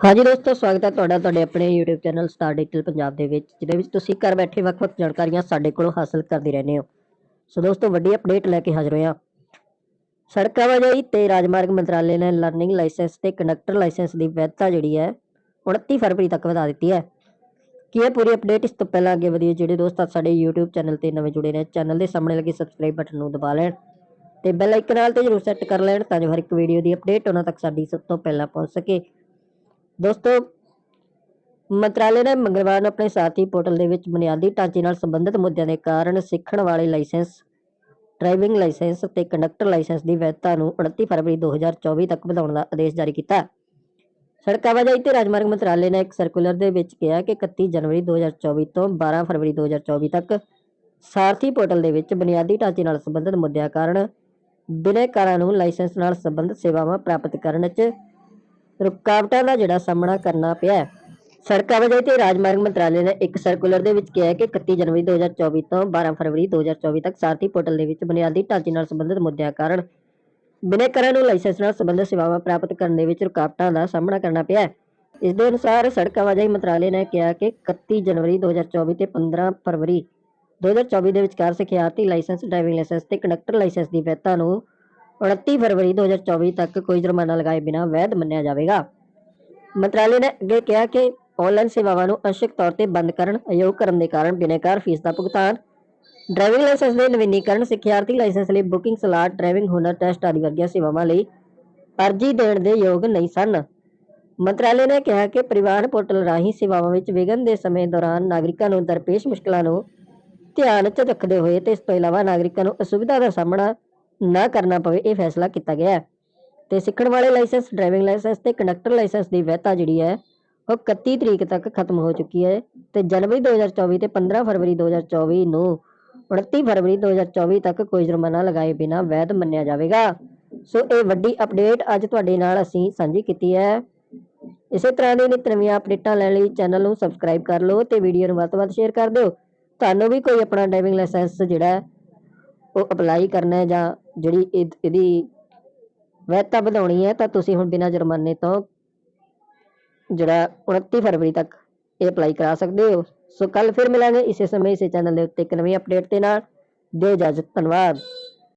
ਹਾਂਜੀ ਦੋਸਤੋ, ਸਵਾਗਤ ਹੈ ਤੁਹਾਡਾ, ਤੁਹਾਡੇ ਆਪਣੇ YouTube channel star digital Punjab ਦੇ ਵਿੱਚ, ਜਿਹਦੇ ਵਿੱਚ ਤੁਸੀਂ ਘਰ ਬੈਠੇ ਵੱਖ-ਵੱਖ ਜਾਣਕਾਰੀਆਂ ਸਾਡੇ ਕੋਲੋਂ ਹਾਸਲ ਕਰਦੇ ਰਹਿੰਦੇ ਹੋ। ਸੋ ਦੋਸਤੋ, ਵੱਡੀ ਅਪਡੇਟ ਲੈ ਕੇ ਹਾਜ਼ਰ ਹੋਏ ਸੜਕ ਆਵਾਜਾਈ ਤੇ ਰਾਜਮਾਰਗ ਮੰਤਰਾਲੇ ਨੇ ਲਰਨਿੰਗ ਲਾਇਸੈਂਸ ਤੇ ਕੰਡਕਟਰ ਲਾਇਸੈਂਸ ਦੀ ਵੈਧਤਾ ਜਿਹੜੀ ਹੈ 29 ਫਰਵਰੀ ਤੱਕ ਵਧਾ ਦਿੱਤੀ ਹੈ। ਕੀ ਇਹ ਪੂਰੀ ਅਪਡੇਟ ਇਸ ਤੋਂ ਪਹਿਲਾਂ ਅੱਗੇ ਵਧੀ ਜਿਹੜੇ ਦੋਸਤ ਅੱਜ ਸਾਡੇ YouTube ਚੈਨਲ ਤੇ ਨਵੇਂ ਜੁੜੇ ਨੇ, ਚੈਨਲ ਦੇ ਸਾਹਮਣੇ ਲੱਗੇ ਸਬਸਕ੍ਰਾਈਬ ਬਟਨ ਨੂੰ ਦਬਾ ਲੈਣ ਤੇ ਬੈਲ ਆਈਕਨ ਨਾਲ ਤੇ ਜਰੂਰ ਸੈੱਟ ਕਰ ਲੈਣ, ਤਾਂ ਜੋ ਹਰ ਇੱਕ ਵੀਡੀਓ ਦੀ ਅਪਡੇਟ ਉਹਨਾਂ ਤੱਕ ਸਾਡੀ ਸਭ ਤੋਂ ਪਹਿਲਾਂ ਪਹੁੰਚ ਸਕੇ। ਦੋਸਤੋ, ਮੰਤਰਾਲੇ ਨੇ ਮੰਗਲਵਾਰ ਨੂੰ ਆਪਣੇ ਸਾਥੀ ਪੋਰਟਲ ਦੇ ਵਿੱਚ ਬੁਨਿਆਦੀ ਢਾਂਚੇ ਨਾਲ ਸੰਬੰਧਿਤ ਮੁੱਦਿਆਂ ਦੇ ਕਾਰਨ ਸਿੱਖਣ ਵਾਲੇ ਲਾਇਸੈਂਸ, ਡਰਾਈਵਿੰਗ ਲਾਇਸੈਂਸ ਤੇ ਕੰਡਕਟਰ ਲਾਇਸੈਂਸ ਦੀ ਵੈਧਤਾ ਨੂੰ 29 ਫਰਵਰੀ 2024 ਤੱਕ ਵਧਾਉਣ ਦਾ ਆਦੇਸ਼ ਜਾਰੀ ਕੀਤਾ। ਸੜਕ ਆਵਾਜਾਈ ਤੇ ਰਾਜਮਾਰਗ ਮੰਤਰਾਲੇ ਨੇ ਇੱਕ ਸਰਕੂਲਰ ਦੇ ਵਿੱਚ ਕਿਹਾ ਕਿ 31 ਜਨਵਰੀ 2024 ਤੋਂ 12 ਫਰਵਰੀ 2024 ਤੱਕ ਸਾਰਥੀ ਪੋਰਟਲ ਦੇ ਵਿੱਚ ਬੁਨਿਆਦੀ ਢਾਂਚੇ ਨਾਲ ਸੰਬੰਧਿਤ ਮੁੱਦਿਆਂ ਕਾਰਨ ਬਿਨੈਕਾਰਾਂ ਨੂੰ ਲਾਇਸੈਂਸ ਨਾਲ ਸੰਬੰਧਿਤ ਸੇਵਾਵਾਂ ਪ੍ਰਾਪਤ ਕਰਨ 'ਚ ਰੁਕਾਵਟਾਂ ਦਾ ਜਿਹੜਾ ਸਾਹਮਣਾ ਕਰਨਾ ਪਿਆ ਸੜਕ ਆਵਾਜਾਈ ਤੇ ਰਾਜਮਾਰਗ ਮੰਤਰਾਲੇ ਨੇ ਇੱਕ ਸਰਕੂਲਰ ਦੇ ਵਿੱਚ ਕਿਹਾ ਹੈ ਕਿ 31 ਜਨਵਰੀ 2024 ਤੋਂ 12 ਫਰਵਰੀ 2024 ਤੱਕ ਸਾਰਥੀ ਪੋਰਟਲ ਦੇ ਵਿੱਚ ਬੁਨਿਆਦੀ ਢਾਂਚੇ ਨਾਲ ਸੰਬੰਧਿਤ ਮੁੱਦਿਆਂ ਕਾਰਨ ਬਿਨੈਕਾਰਾਂ ਨੂੰ ਲਾਇਸੈਂਸ ਨਾਲ ਸੰਬੰਧਿਤ ਸੇਵਾਵਾਂ ਪ੍ਰਾਪਤ ਕਰਨ ਦੇ ਵਿੱਚ ਰੁਕਾਵਟਾਂ ਦਾ ਸਾਹਮਣਾ ਕਰਨਾ ਪਿਆ ਹੈ। ਇਸ ਦੇ ਅਨੁਸਾਰ ਸੜਕ ਆਵਾਜਾਈ ਮੰਤਰਾਲੇ ਨੇ ਕਿਹਾ ਕਿ 31 ਜਨਵਰੀ 2024 ਤੇ 15 ਫਰਵਰੀ 2024 ਦੇ ਵਿਚਕਾਰ ਸਿਖਿਆਰਥੀ ਲਾਇਸੈਂਸ, ਡਰਾਈਵਿੰਗ ਲਾਇਸੈਂਸ ਤੇ ਕੰਡਕਟਰ ਲਾਇਸੈਂਸ ਦੀ ਵੈਧਤਾ ਨੂੰ 29 ਫਰਵਰੀ 2024 ਤੱਕ ਕੋਈ ਜੁਰਮਾਨਾ ਲਗਾਏ ਬਿਨਾਂ ਵੈਧ ਮੰਨਿਆ ਜਾਵੇਗਾ। ਮੰਤਰਾਲੇ ਨੇ ਅੱਗੇ ਕਿਹਾ ਕਿ ਆਨਲਾਈਨ ਸੇਵਾਵਾਂ ਨੂੰ ਅੰਸ਼ਕ ਤੌਰ ਤੇ ਬੰਦ ਕਰਨ, ਅਯੋਗ ਕਰਨ ਦੇ ਕਾਰਨ ਬਿਨੈਕਾਰ ਫੀਸ ਦਾ ਭੁਗਤਾਨ, ਡਰਾਈਵਿੰਗ ਲਾਇਸੈਂਸ ਦੇ ਨਵੀਨੀਕਰਨ, ਸਿੱਖਿਆਰਥੀ ਲਾਇਸੈਂਸ ਲਈ ਬੁਕਿੰਗ ਸਲਾਟ ਡਰਾਈਵਿੰਗ ਹੁਨਰ ਟੈਸਟ ਆਦਿ ਵਰਗੀਆਂ ਸੇਵਾਵਾਂ ਲਈ ਅਰਜ਼ੀ ਦੇਣ ਦੇ ਯੋਗ ਨਹੀਂ ਸਨ। ਮੰਤਰਾਲੇ ਨੇ ਕਿਹਾ ਕਿ ਪਰਿਵਾਹਨ ਪੋਰਟਲ ਰਾਹੀਂ ਸੇਵਾਵਾਂ ਵਿੱਚ ਵਿਘਨ ਦੇ ਸਮੇਂ ਦੌਰਾਨ ਨਾਗਰਿਕਾਂ ਨੂੰ ਦਰਪੇਸ਼ ਮੁਸ਼ਕਲਾਂ ਨੂੰ ਧਿਆਨ 'ਚ ਰੱਖਦੇ ਹੋਏ ਤੇ ਇਸ ਤੋਂ ਇਲਾਵਾ ਨਾਗਰਿਕਾਂ ਨੂੰ ਅਸੁਵਿਧਾ ਦਾ ਸਾਹਮਣਾ ਨਾ ਕਰਨਾ ਪਵੇ, ਇਹ ਫੈਸਲਾ ਕੀਤਾ ਗਿਆ ਹੈ। ਤੇ ਸਿੱਖਣ ਵਾਲੇ ਲਾਇਸੈਂਸ, ਡਰਾਈਵਿੰਗ ਲਾਇਸੈਂਸ ਤੇ ਕੰਡਕਟਰ ਲਾਇਸੈਂਸ ਦੀ ਵੈਧਤਾ ਜਿਹੜੀ ਹੈ, ਉਹ 31 ਤਰੀਕ ਤੱਕ ਖਤਮ ਹੋ ਚੁੱਕੀ ਹੈ ਤੇ ਜਨਵਰੀ 2024 ਤੇ 15 ਫਰਵਰੀ 2024 ਨੂੰ 29 ਫਰਵਰੀ 2024 ਤੱਕ ਕੋਈ ਜੁਰਮਾਨਾ ਲਗਾਏ ਬਿਨਾਂ ਵੈਧ ਮੰਨਿਆ ਜਾਵੇਗਾ। ਸੋ ਇਹ ਵੱਡੀ ਅਪਡੇਟ ਅੱਜ ਤੁਹਾਡੇ ਨਾਲ ਅਸੀਂ ਸਾਂਝੀ ਕੀਤੀ ਹੈ। ਇਸੇ ਤਰ੍ਹਾਂ ਦੀ ਨਿਤ ਨਵੀਆਂ ਅਪਡੇਟਾਂ ਲੈਣ ਲਈ ਚੈਨਲ ਨੂੰ ਸਬਸਕ੍ਰਾਈਬ ਕਰ ਲਓ ਤੇ ਵੀਡੀਓ ਨੂੰ ਵੱਧ ਤੋਂ ਵੱਧ ਸ਼ੇਅਰ ਕਰ ਦਿਓ। ਤੁਹਾਨੂੰ ਵੀ ਕੋਈ ਆਪਣਾ ਡਰਾਈਵਿੰਗ ਲਾਇਸੈਂਸ ਜਿਹੜਾ ਉਹ ਅਪਲਾਈ ਕਰਨਾ ਜਾਂ ਜਿਹੜੀ ਇਹ- ਇਹਦੀ ਵੈਧਤਾ ਵਧਾਉਣੀ ਹੈ, ਤਾਂ ਤੁਸੀਂ ਹੁਣ ਬਿਨਾਂ ਜੁਰਮਾਨੇ ਤੋਂ ਜਿਹੜਾ 29 ਫਰਵਰੀ ਤੱਕ ਇਹ ਅਪਲਾਈ ਕਰਾ ਸਕਦੇ ਹੋ। ਸੋ ਕੱਲ ਫਿਰ ਮਿਲਾਂਗੇ। ਇਸੇ ਸਮੇਂ ਇਸੇ ਚੈਨਲ ਦੇ ਉੱਤੇ ਇੱਕ ਨਵੀਂ ਅਪਡੇਟ ਦੇ ਨਾਲ। ਦਿਓ ਇਜਾਜ਼ਤ। ਧੰਨਵਾਦ।